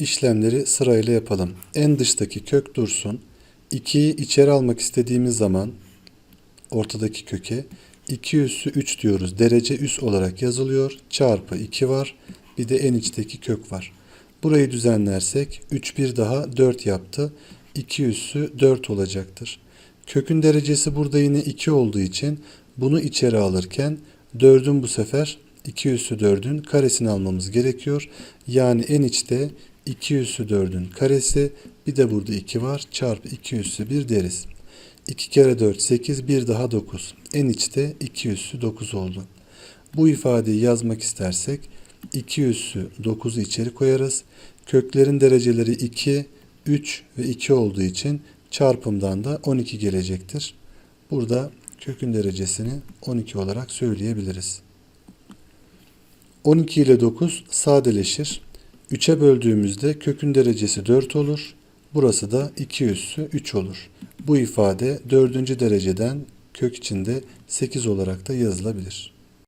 işlemleri sırayla yapalım. En dıştaki kök dursun. 2'yi içeri almak istediğimiz zaman ortadaki köke 2 üssü 3 diyoruz. Derece üs olarak yazılıyor. Çarpı 2 var. Bir de en içteki kök var. Burayı düzenlersek 3 bir daha 4 yaptı. 2 üssü 4 olacaktır. Kökün derecesi burada yine 2 olduğu için bunu içeri alırken 4'ün bu sefer 2 üssü 4'ün karesini almamız gerekiyor. Yani en içte 2 üssü 4'ün karesi bir de burada 2 var çarpı 2 üssü 1 deriz. 2 kere 4 8 bir daha 9. En içte 2 üssü 9 oldu. Bu ifadeyi yazmak istersek 2 üssü 9'u içeri koyarız. Köklerin dereceleri 2, 3 ve 2 olduğu için çarpımdan da 12 gelecektir. Burada kökün derecesini 12 olarak söyleyebiliriz. 12 ile 9 sadeleşir. 3'e böldüğümüzde kökün derecesi 4 olur. Burası da 2 üssü 3 olur. Bu ifade 4. dereceden kök içinde 8 olarak da yazılabilir.